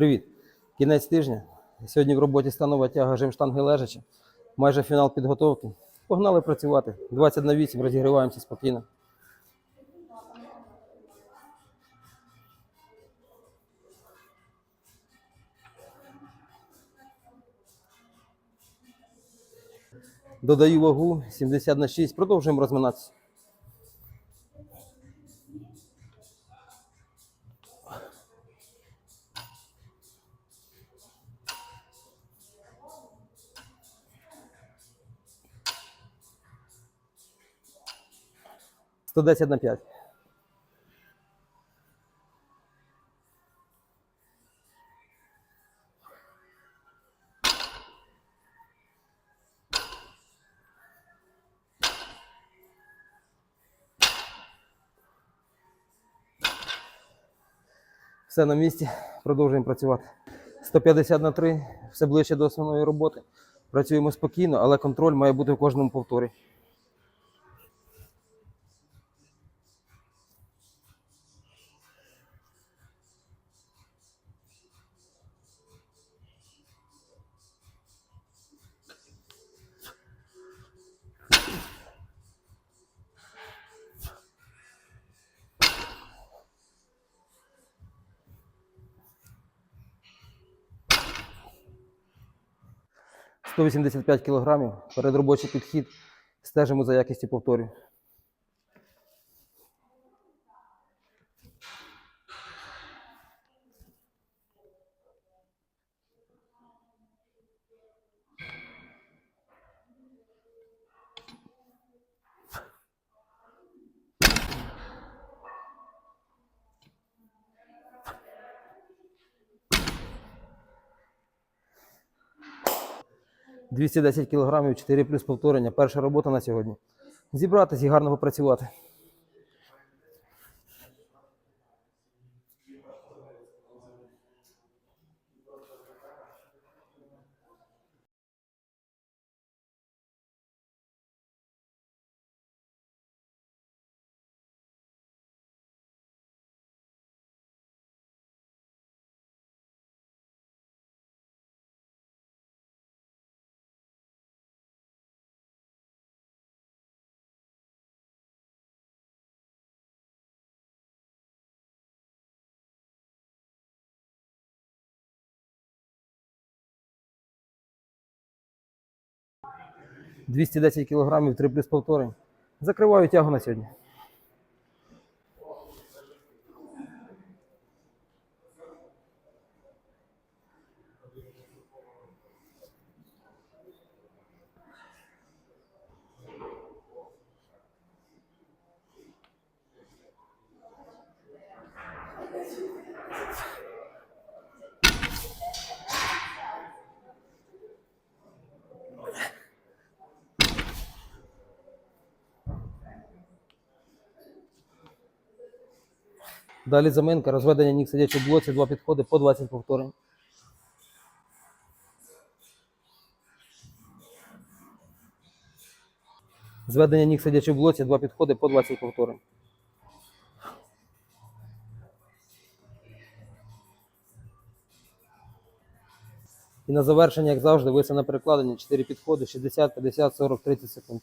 Привіт! Кінець тижня. Сьогодні в роботі станова тяга жим штанги лежачі. Майже фінал підготовки. Погнали працювати. 20 на 8, розігріваємося спокійно. Додаю вагу 70 на 6. Продовжуємо розминатися. – 110 на 5. Все на місці. Продовжуємо працювати. 150 на 3, все ближче до основної роботи. Працюємо спокійно, але контроль має бути в кожному повторі. – 185 кг. Передробочий підхід. Стежимо за якістю повторів. – 210 кг, 4 плюс повторення. Перша робота на сьогодні. Зібратися і гарно попрацювати. – 210 кг, 3 плюс повторень. Закриваю тягу на сьогодні. Далі заминка, розведення ніг сидячи в блоці, два підходи по 20 повторень. Зведення ніг сидячи блоці, два підходи по 20 повторень. І на завершення, як завжди, виси на перекладення 4 підходи 60, 50, 40, 30 секунд.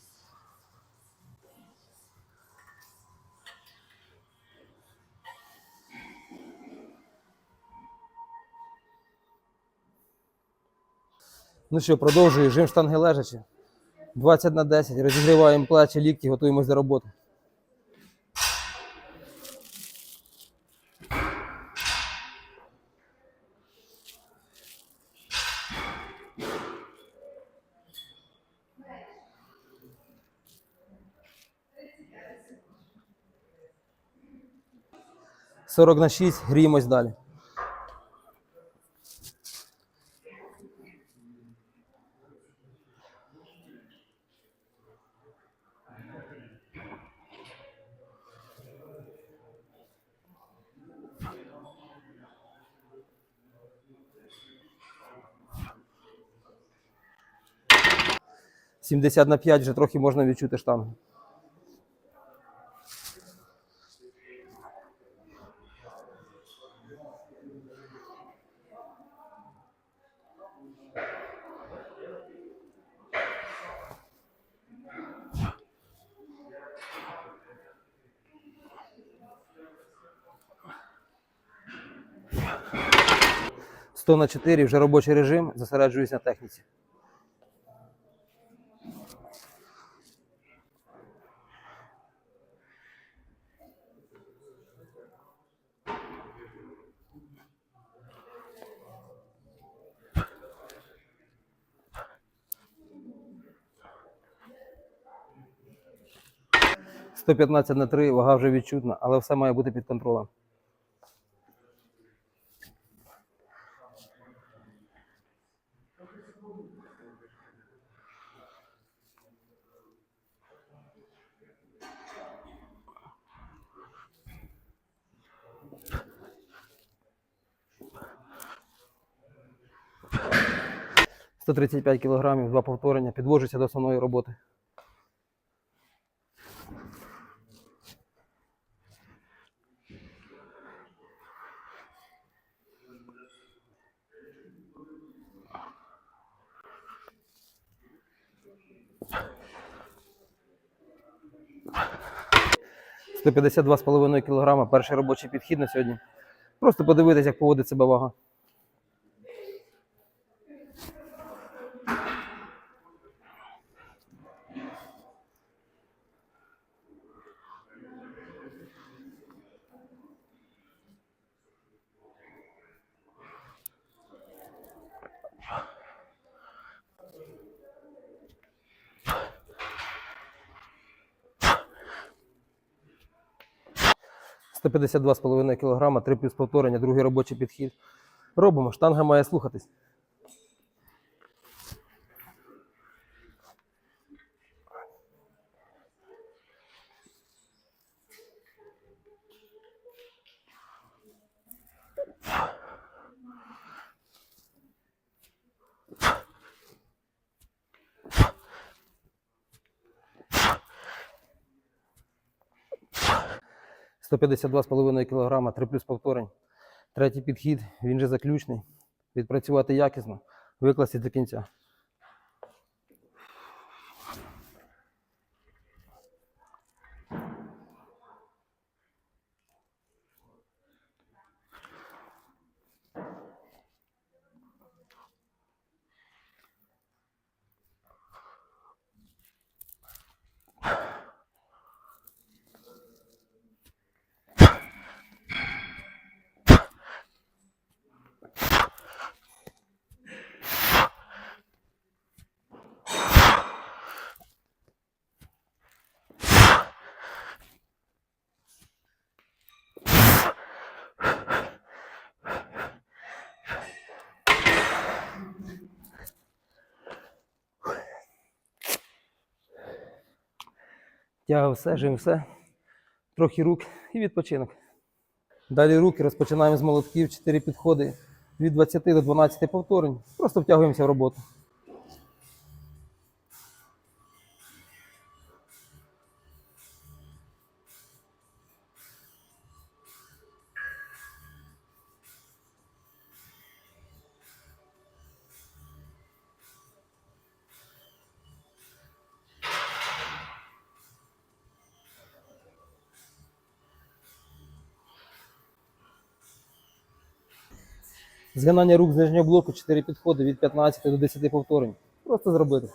Ну що, продовжую. Жим штанги лежачі. 20 на 10. Розігріваємо плечі, лікті, готуємось до роботи. Сорок на 6, гріємось далі. 70 на 5 вже трохи можна відчути штангу. Сто на 4 вже робочий режим, зосереджуюсь на техніці. Сто п'ятнадцять на 3, вага вже відчутна, але все має бути під контролем. – 135 кг, два повторення, підвожуся до основної роботи. – 152,5 кг, перший робочий підхід на сьогодні. Просто подивитися, як поводить себе вага. – 152,5 кг, 3 плюс повторення, другий робочий підхід. Робимо, штанга має слухатись. – 152,5 кг, 3 плюс повторень. Третій підхід, він же заключний. Відпрацювати якісно, викласти до кінця. Тяга все, жим все. Трохи рук і відпочинок. Далі руки розпочинаємо з молотків, 4 підходи від 20 до 12 повторень. Просто втягуємося в роботу. Згинання рук з нижнього блоку, 4 підходи від 15 до 10 повторень. Просто зробити.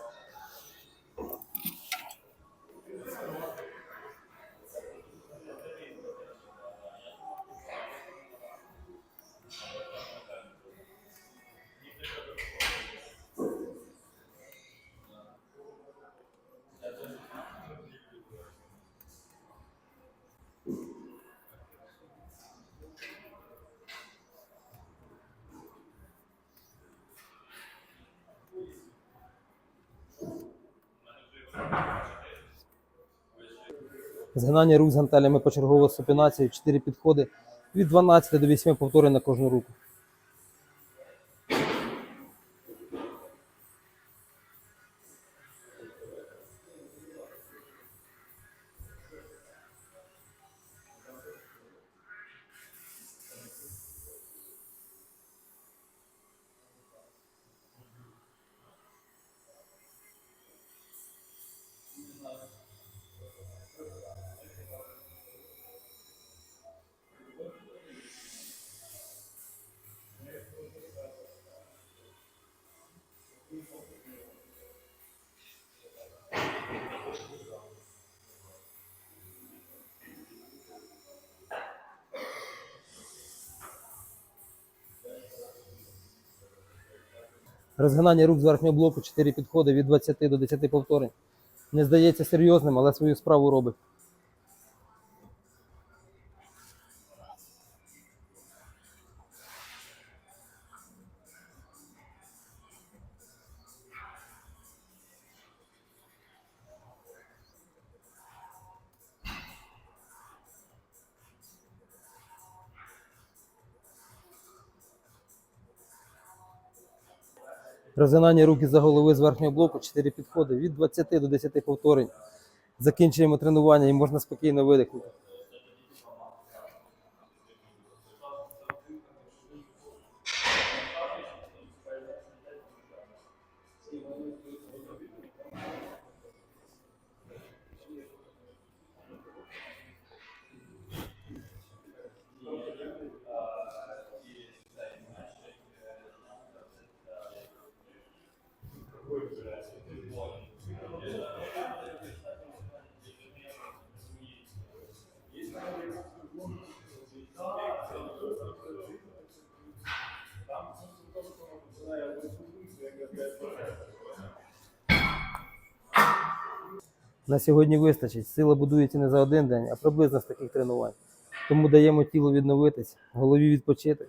Згинання рук з гантелями почергово з супінацією, 4 підходи від 12 до 8 повторень на кожну руку. Розгинання рук з верхнього блоку, 4 підходи від 20 до 10 повторень. Не здається серйозним, але свою справу робить. Розгинання рук із-за голови з верхнього блоку, 4 підходи від 20 до 10 повторень. Закінчуємо тренування і можна спокійно видихнути. На сьогодні вистачить. Сила будується не за один день, а приблизно з таких тренувань. Тому даємо тілу відновитись, голові відпочити.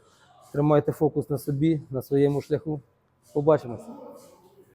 Тримайте фокус на собі, на своєму шляху. Побачимося.